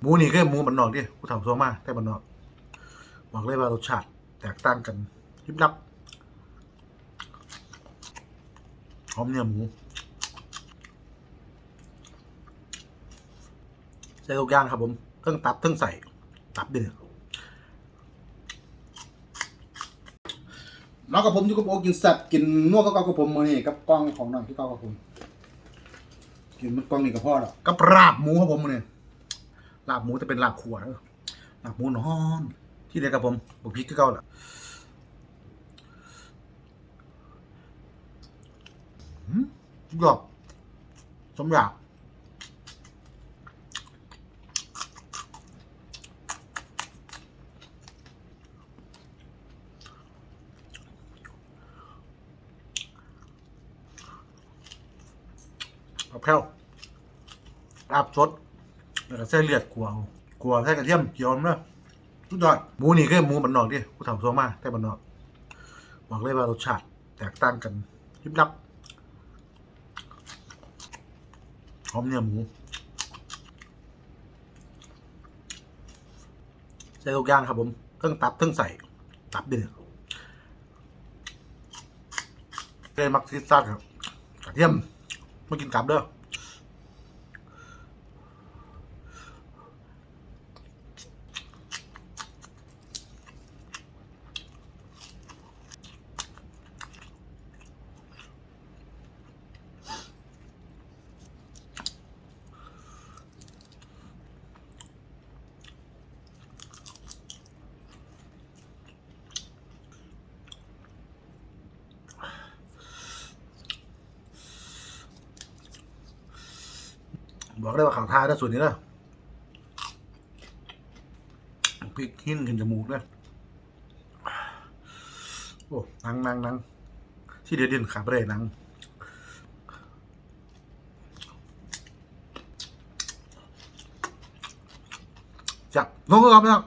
หมูนี่คือหมูบันนอกดิกูทำโซมาแต่บันนอกบอกเลยว่ารสชาติแตกต่างกันยิบยับหอมเนื้อหมูใส่ทุกอย่างครับผมเครื่องตับเครื่องใส่ตับดิเนี่ยน้องกับผมอยู่กับโอกินแซ่บกินนัวกับเกากับผมมือนี่กับกล้องของน้องที่เกากับผม กินมันกล้องนี่กับพ่อหรอกกับลาบหมูครับผมมือนี่ ลาบหมูจะเป็นลาบขัวดลาบหมูนอน ที่เดียวกับผมบุกพริกก็เก่าแหละหืมกรอบสมอยากเอาแพ้วอาบสด แล้วก็ใส่เลือดกัวกัวใส่กระเทียมเจียวมันเนอะสุดยอดหมูนี่คือหมูบันนอกดิกูทำโซมาแต่บันนอกบอกเลยว่ารสชาติแตกต่างกันยิบยับหอมเนื้อหมูใส่ทุกอย่างครับผมเครื่องตับเครื่องใส่ตับดิเนี่ยเลยมักซิซ่าครับกระเทียมมากินกลับเด้อ บอกได้ว่าข่าวท้ายนะส่วนนี้นะพริกหิ้นขึ้นจมูกเลยโอ้นังนังนังที่เดียวเด่นขาไปเลยนังจับลงก็กลับไปแล้ว